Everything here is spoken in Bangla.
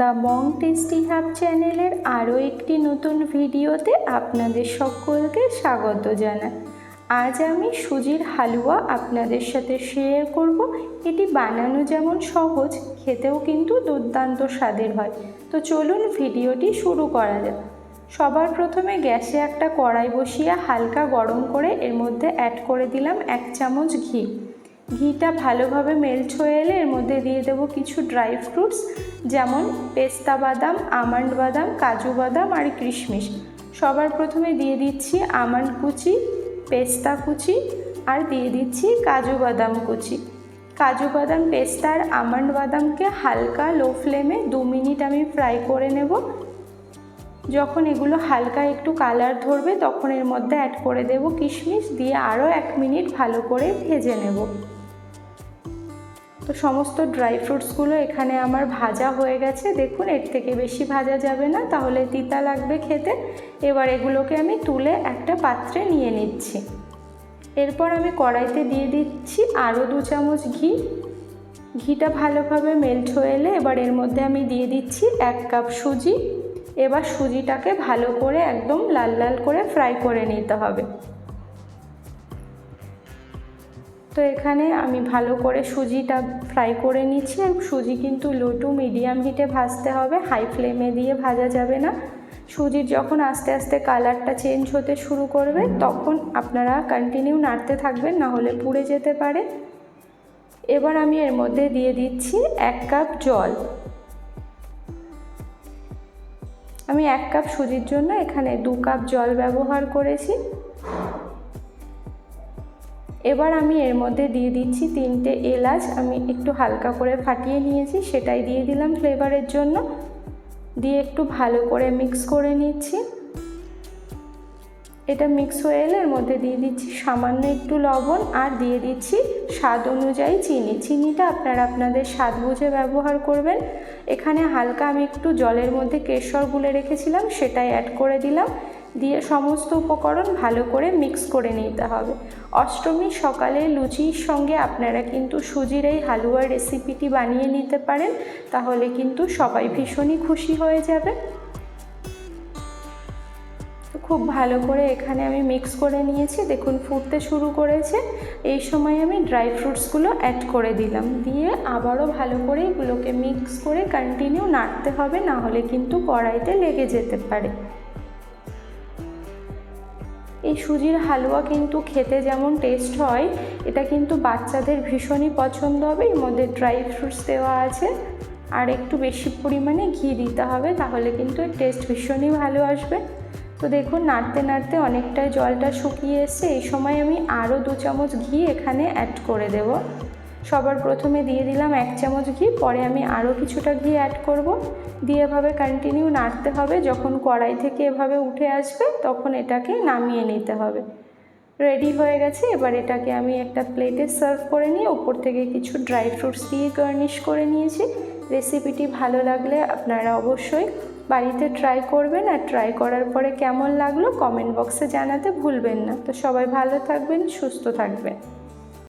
দ্য মং টেস্টি হাব চ্যানেলের আরও একটি নতুন ভিডিওতে আপনাদের সকলকে স্বাগত জানাই। আজ আমি সুজির হালুয়া আপনাদের সাথে শেয়ার করব। এটি বানানো যেমন সহজ, খেতেও কিন্তু দুর্দান্ত স্বাদের হয়। তো চলুন ভিডিওটি শুরু করা যাক। সবার প্রথমে গ্যাসে একটা কড়াই বসিয়ে হালকা গরম করে এর মধ্যে অ্যাড করে দিলাম এক চামচ ঘি। ঘিটা ভালোভাবে মেল্ট হয়ে এলে এর মধ্যে দিয়ে দেবো কিছু ড্রাই ফ্রুটস যেমন পেস্তা বাদাম, আমন্ড বাদাম, কাজু বাদাম আর কিশমিশ। সবার প্রথমে দিয়ে দিচ্ছি আমন্ড কুচি, পেস্তা কুচি আর দিয়ে দিচ্ছি কাজু বাদাম কুচি। কাজু বাদাম, পেস্তা আর আমন্ড বাদামকে হালকা লো ফ্লেমে দু মিনিট আমি ফ্রাই করে নেব। যখন এগুলো হালকা একটু কালার ধরবে, তখন এর মধ্যে অ্যাড করে দেব কিশমিশ, দিয়ে আরও এক মিনিট ভালো করে ভেজে নেব। তো সমস্ত ড্রাই ফ্রুটসগুলো এখানে আমার ভাজা হয়ে গেছে। দেখুন, এর থেকে বেশি ভাজা যাবে না, তাহলে তিতা লাগবে খেতে। এবার এগুলোকে আমি তুলে একটা পাত্রে নিয়ে নিচ্ছি। এরপর আমি কড়াইতে দিয়ে দিচ্ছি আরও দু চামচ ঘি। ঘিটা ভালোভাবে মেল্ট হয়ে এলে এবার এর মধ্যে আমি দিয়ে দিচ্ছি এক কাপ সুজি। এবার সুজিটাকে ভালো করে একদম লাল লাল করে ফ্রাই করে নিতে হবে। তো এখানে আমি ভালো করে সুজিটা ফ্রাই করে নিচ্ছি। আর সুজি কিন্তু লো টু মিডিয়াম হিটে ভাজতে হবে। হাই ফ্লেমে দিয়ে ভাজা যাবে না। সুজির যখন আস্তে আস্তে কালারটা চেঞ্জ হতে শুরু করবে, তখন আপনারা কন্টিনিউ নাড়তে থাকবেন, না হলে পুড়ে যেতে পারে। এবার আমি এর মধ্যে দিয়ে দিচ্ছি এক কাপ জল। আমি এক কাপ সুজির জন্য এখানে দু কাপ জল ব্যবহার করেছি। এবার আমি এর মধ্যে দিয়ে দিচ্ছি তিনটে এলাচ, আমি একটু হালকা করে ফাটিয়ে নিয়েছি, সেটাই দিয়ে দিলাম ফ্লেভারের জন্য। দিয়ে একটু ভালো করে মিক্স করে নিচ্ছি। এটা মিক্স হয়ে এলে এর মধ্যে দিয়ে দিচ্ছি সামান্য একটু লবণ, আর দিয়ে দিচ্ছি স্বাদ অনুযায়ী চিনি। চিনিটা আপনারা আপনাদের স্বাদ বুঝে ব্যবহার করবেন। এখানে হালকা আমি একটু জলের মধ্যে কেশর গুলে রেখেছিলাম, সেটাই অ্যাড করে দিলাম। দিয়ে সমস্ত উপকরণ ভালো করে মিক্স করে নিতে হবে। অষ্টমীর সকালে লুচির সঙ্গে আপনারা কিন্তু সুজির এই হালুয়ার রেসিপিটি বানিয়ে নিতে পারেন, তাহলে কিন্তু সবাই ভীষণই খুশি হয়ে যাবে। খুব ভালো করে এখানে আমি মিক্স করে নিয়েছি, দেখুন ফুটতে শুরু করেছে। এই সময় আমি ড্রাই ফ্রুটসগুলো অ্যাড করে দিলাম, দিয়ে আবারও ভালো করে এগুলোকে মিক্স করে কন্টিনিউ নাড়তে হবে, না হলে কিন্তু কড়াইতে লেগে যেতে পারে। এই সুজির হালুয়া কিন্তু খেতে যেমন টেস্ট হয়, এটা কিন্তু বাচ্চাদের ভীষণই পছন্দ হবে। এর মধ্যে ড্রাই ফ্রুটস দেওয়া আছে। আর একটু বেশি পরিমাণে ঘি দিতে হবে, তাহলে কিন্তু এর টেস্ট ভীষণই ভালো আসবে। তো দেখুন, নাড়তে নাড়তে অনেকটাই জলটা শুকিয়ে এসছে। এই সময় আমি আরও দু চামচ ঘি এখানে অ্যাড করে দেব। সবার প্রথমে দিয়ে দিলাম এক চামচ ঘি, পরে আমি আরও কিছুটা ঘি অ্যাড করব। দিয়ে এভাবে কন্টিনিউ নাড়তে হবে, যখন কড়াই থেকে এভাবে উঠে আসবে তখন এটাকে নামিয়ে নিতে হবে। রেডি হয়ে গেছে, এবার এটাকে আমি একটা প্লেটে সার্ভ করে নিয়ে ওপর থেকে কিছু ড্রাই ফ্রুটস দিয়ে গার্নিশ করে নিয়েছি। রেসিপিটি ভালো লাগলে আপনারা অবশ্যই বাড়িতে ট্রাই করবেন আর ট্রাই করার পরে কেমন লাগল কমেন্ট বক্সে জানাতে ভুলবেন না। তো সবাই ভালো থাকবেন, সুস্থ থাকবেন।